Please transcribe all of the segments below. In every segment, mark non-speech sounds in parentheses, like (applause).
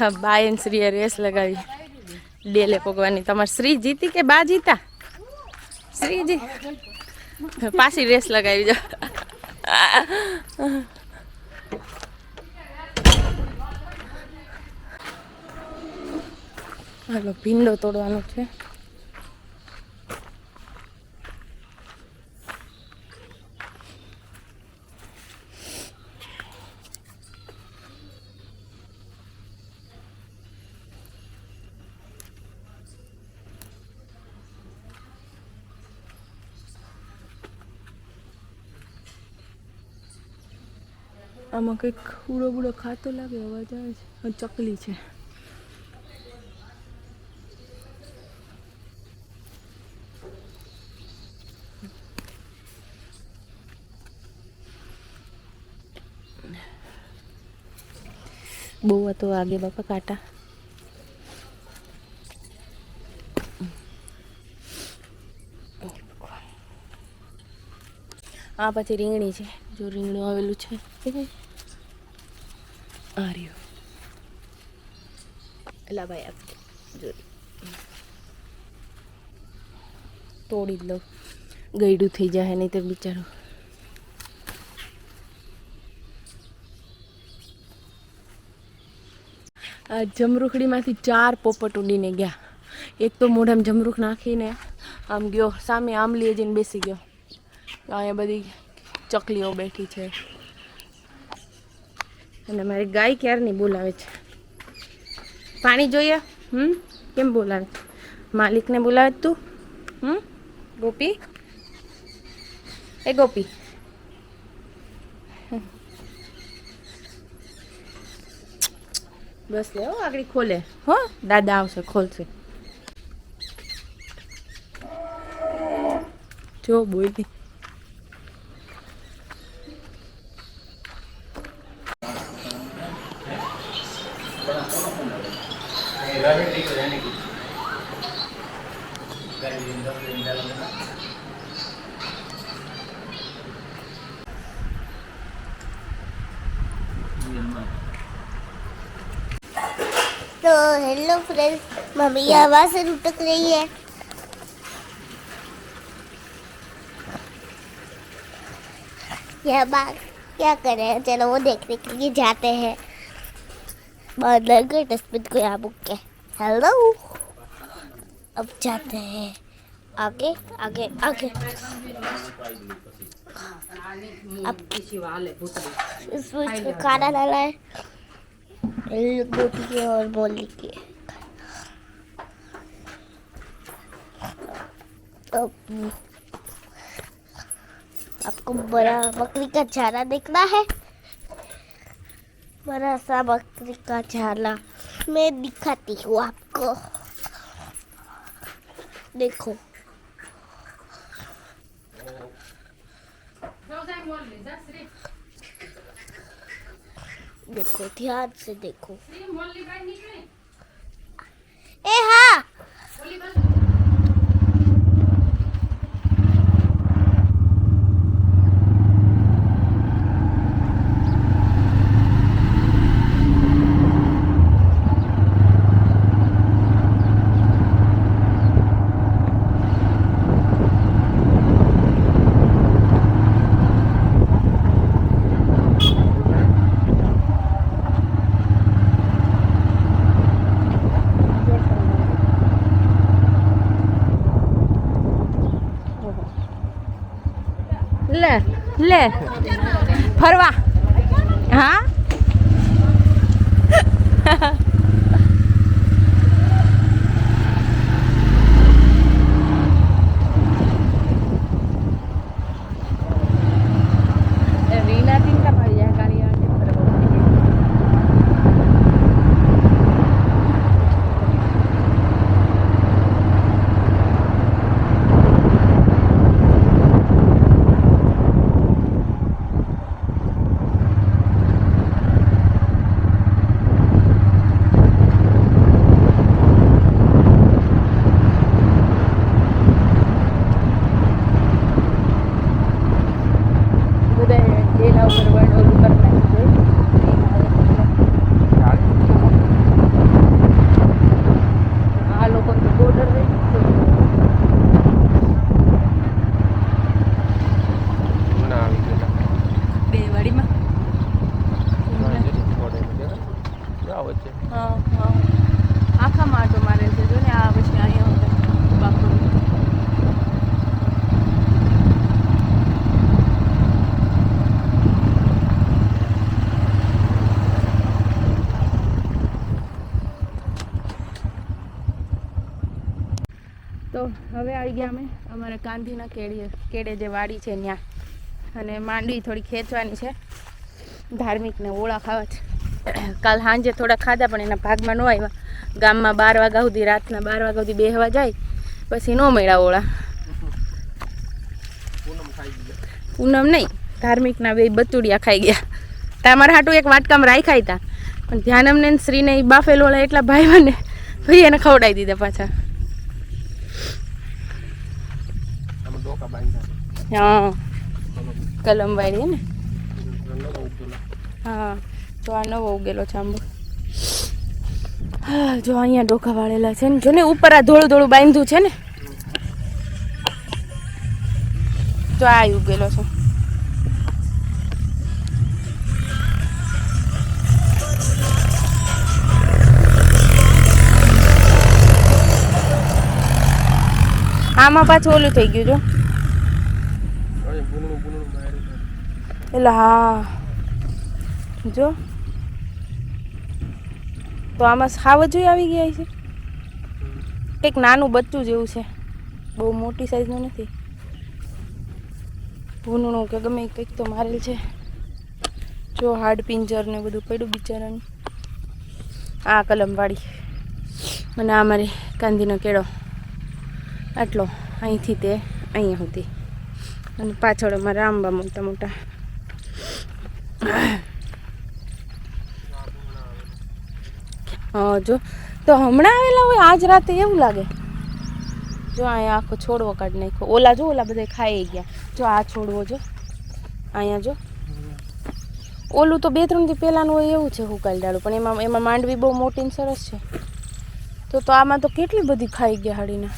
હા એન શ્રીએ રેસ લગાવી. ડેલે પગવાની તમારે શ્રી જીતી કે બા જીતા? શ્રીજી પાછી રેસ લગાવી જો હાલો, ભીંડો તોડવાનો છે. આમાં કંઈક ઉડો બુડો ખાતો લાગે, અવાજ આવે છે. ચકલી છે. બહુ હતો આગે બાપા કાંટા. આ પછી રીંગણી છે. જો રીંગણું આવેલું છે. આ રહ્યું. એલા ભાઈ આપ તોડી લઉં. ગયડું થઈ જાય નહીં તો બિચારું. આ જમરૂખડીમાંથી ચાર પોપટ ઉડીને ગયા. એક તો મોઢામાં જમરૂખ નાખીને આમ ગયો, સામે આંબલીએ જઈને બેસી ગયો. અહીંયા બધી ચકલીઓ બેઠી છે. અને મારી ગાય ક્યારની બોલાવે છે? પાણી જોઈએ? હમ? કેમ બોલાવે? માલિકને બોલાવે તું? હમ? ગોપી? એ ગોપી. બસ લે હો આગળ ખોલે. હો દાદા આવશે ખોલશે. જો બોલી तो हेलो फ्रेंड्स मम्मी आवाज़ से रुटक रही है। यह बात क्या कर? रहे हैं चलो वो देखने के लिए जाते हैं। बंदर के डस्टबिन को यहाँ बुक के। हेलो अब जाते हैं। आगे आगे आगे। अब इसमें खाना डाला है और आपको बड़ा बकरी का झाला देखना है। बड़ा सा बकरी का झाला मैं दिखाती हूँ आपको। देखो। देखो ध्यान से देखो ए हाँ લે ફરવા. હા? વાડીમાં આખા માટો મારે છે જો ને આ પછી અહીંયા બાપુ. તો હવે આવી ગયા અમે અમારા કાંધીના કેડીએ કેડે જે વાડી છે ત્યાં અને માંડવી થોડી ખેંચવાની છે. ધાર્મિકને ઓળા ખાવા છે. કાલ સાંજે થોડા ખાધા પણ એના ભાગમાં ન આવ્યા ગામમાં બાર વાગ્યા સુધી રાતના બાર વાગ્યા સુધી બેહવા જાય પછી ન મળ્યા ઓળા. પૂનમ ખાઈ નહીં ધાર્મિકના બે બતુડિયા ખાઈ ગયા. તમારા હાટું એક વાટકામ રાખ્યા હતા. પણ ધ્યાનમને શ્રીને એ બાફેલ ઓળા એટલા ભાઈ મને ભાઈ એને ખવડાવી દીધા પાછા. હા. કલમ કલમ વાળી ને? હા તો આ નવો ઉગેલો છે હા, જો અહીંયા ડોકા વાળેલા છે ને. જો ને ઉપર આ ધોળું ધોળું બાંધ્યું છે ને. તો આ ઉગેલો છે. આમાં પાછું ઓલું થઈ ગયું જો અહીંયા પૂનણું પૂનણું બહાર નીકળ્યું. એટલે હા. જો. તો આમાં સાવજોય આવી ગયા છે. કંઈક નાનું બચ્ચું જેવું છે. બહુ મોટી સાઈઝનું નથી. ભૂનણું કે ગમે કંઈક તો મારેલ છે. જો હાડ પિંજર ને બધું પડ્યું બિચારાનું. આ કલમવાળી. અને આ મારી કાંદીનો કેળો. આટલો. અહીંથી તે અહીંયા સુધી. અને પાછળ અમારા આંબા મોટા મોટા. જો. તો હમણાં આવેલા હોય, આજ રાતે એવું લાગે? જો અહીંયા આખો છોડવો કાઢી નાખ્યો. ઓલા જો, ઓલા બધા ખાઈ ગયા. જો આ છોડવો, જો. અહીંયા જો. ઓલું તો બે ત્રણ દી પહેલાંનું હોય એવું છે હુકાલ ડાળું પણ એમાં એમાં માંડવી બહુ મોટી ને સરસ છે. તો તો આમાં તો કેટલી બધી ખાઈ ગયા હાડીને.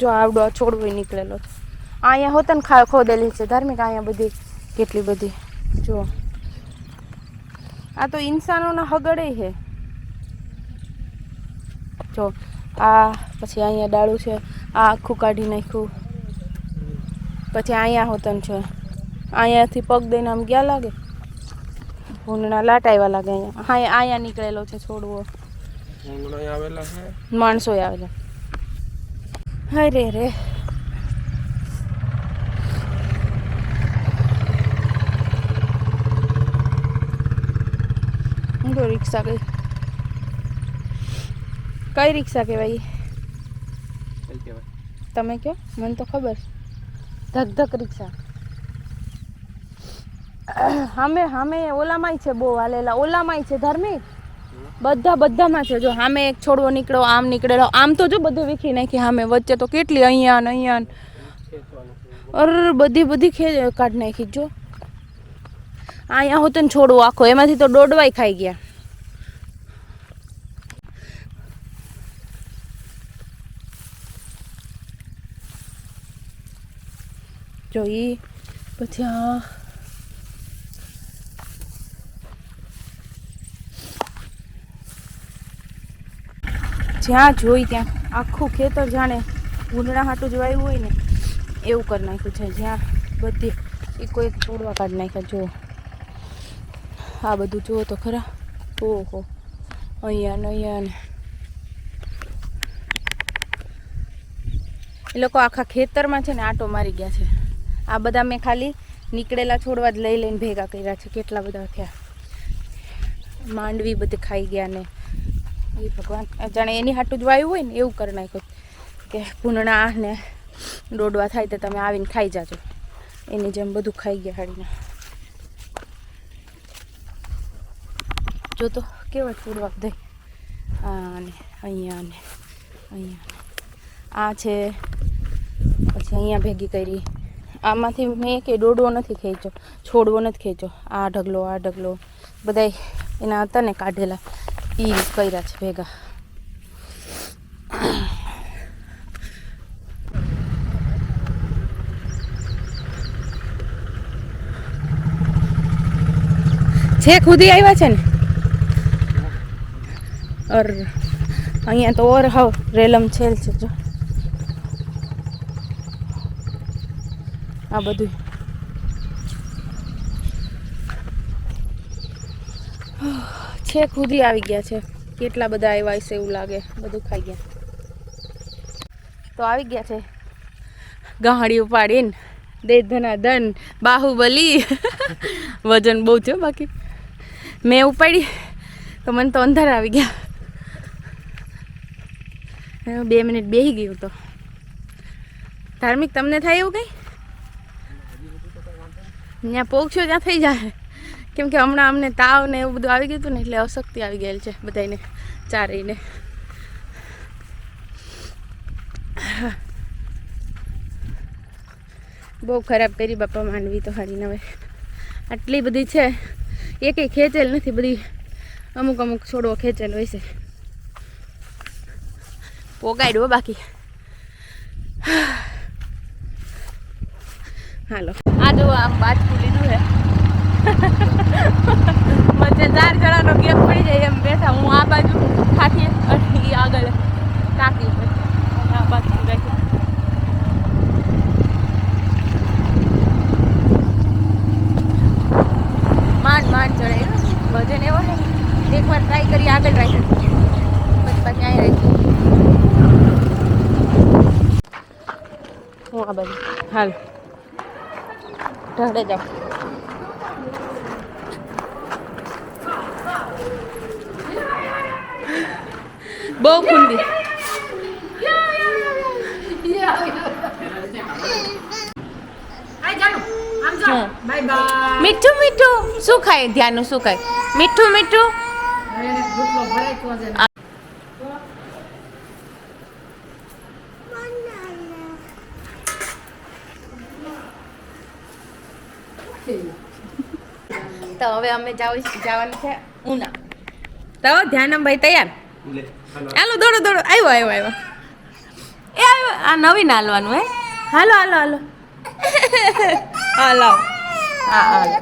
જો આવડો આ છોડવો નીકળેલો છે. અહીંયા હોતન ખા ખોદેલી છે. ધાર્મિક અહીંયા બધી કેટલી બધી. જો આ તો ઇન્સાનોના હગડે છે. જો આ પછી અહીંયા ડાળું છે. આ આખું કાઢી નાખ્યું. પછી અહીંયા હોતન છે. અહીંયાથી પગ દઈને આમ ગયા લાગે. ભૂંડના લાટ આવ્યા લાગે અહીંયા. હા અહીંયા નીકળેલો છે છોડવો. માણસો આવેલા. અરે રે. હું તો રિક્ષા કઈ કઈ રિક્ષા કહેવાય કઈ કહેવાય તમે કહો મને તો ખબર છે ધક ધક રિક્ષા હામે હામે ઓલામાંય છે બહુ હાલેલા ઓલામાંય છે ધાર્મિક બધા બધામાં છે જો સામે એક છોડવો નીકળ્યો આમ નીકળેલો આમ તો જો બધું વીખી નાખી સામે વચ્ચે તો કેટલી અહીંયા ને અહીંયા ને. ખેંચવાનું અર બધી બધી ખે કાઢી નાખી જો અહીંયા હોતો ને છોડવો આખો એમાંથી તો દોડવાય ખાઈ ગયા જો એ પછી આ જ્યાં જોઈ ત્યાં આખું ખેતર જાણે ઉંદડા હાટું જ વાવ્યું હોય ને, એવું કરી નાખ્યું છે. જ્યાં બધી એ કોઈ તોડવા કાઢી નાખ્યા. જુઓ આ બધું જુઓ તો ખરા. ઓહો, અહીંયા ને અહીંયા ને. એ લોકો આખા ખેતરમાં છે ને આટો મારી ગયા છે. આ બધા મેં ખાલી નીકળેલા છોડવા જ લઈ લઈને ભેગા કર્યા છે. કેટલા બધા થયા? માંડવી બધે ખાઈ ગયા ને. એ ભગવાન, જાણે એની હાટું જ વાયું હોય ને, એવું કરી નાખ્યું. કે પૂર્ણા ને દોડવા થાય તો તમે આવીને ખાઈ જાજો. એની જેમ બધું ખાઈ ગયા હાડીને. જો તો કેવા છોડવા દઈ આને અહીંયા ને, અહીંયા આ છે, પછી અહીંયા ભેગી કરી. આમાંથી મેં કે દોડવો નથી ખેંચ્યો, છોડવો નથી ખેંચ્યો. આ ઢગલો આ ઢગલો. બધા એના હતા ને કાઢેલા. એ કર્યા છે ભેગા. છે ખુદી આવ્યા છે ને ઓર અહીંયા તો ઓર હાવ રેલમ છેલ છે, જો. આ બધું છે ખુદી આવી ગયા છે. કેટલા બધા આવ્યા હશે એવું લાગે. બધું ખાઈ ગયા. તો આવી ગયા છે. ગાહડી ઉપાડીને દે ધના ધન બાહુબલી. વજન બહુ થયો બાકી. મેં ઉપાડી. તો મને તો અંધાર આવી ગયા. બે મિનિટ બેસી ગયું તો. ધાર્મિક, તમને થાય એવું કંઈ? ત્યાં પહોંચ્યો ત્યાં થઈ જાય કેમ કે હમણાં અમને તાવ ને એવું બધું આવી ગયું હતું ને એટલે અશક્તિ આવી ગયેલ છે બધાને ચારેયને. બહુ ખરાબ કરી બાપા માંડવી તો હારી નવે. આટલી બધી છે એ કંઈ ખેંચેલ નથી, બધી અમુક અમુક છોડવો ખેંચેલ હોય છે. પોગાડ્યો બાકી. (sighs) હાલો. આ જો આમ બાજકું લીધું છે. (laughs) વચ્ચે ચાર જણાનો ગેપ પડી જાય એમ બેઠા. હું આ બાજુ ખાતી અને એ આગળ ટાંકી આ બાજુ રાખી. માંડ માંડ ચડે. વજન એવો છે. એકવાર ટ્રાય કરી આગળ રાખી. પછી પાછી અહીં હું આ બાજુ. હાલ. ઢળે જાઓ બહુ ખુલ્લી મીઠું મીઠું. શું ખાય? ધ્યાનનું શું ખાય? મીઠું મીઠું? તો હવે અમે જાવ જવાનું છે ઉના. તો ધ્યાનમભાઈ તૈયાર? હાલો. દોડો દોડો. આવ્યો આવ્યો આવ્યો એ આવ્યો આ નવીન હાલવાનું હે? હાલો હાલો હાલો. (laughs) હાલો. હા હાલો.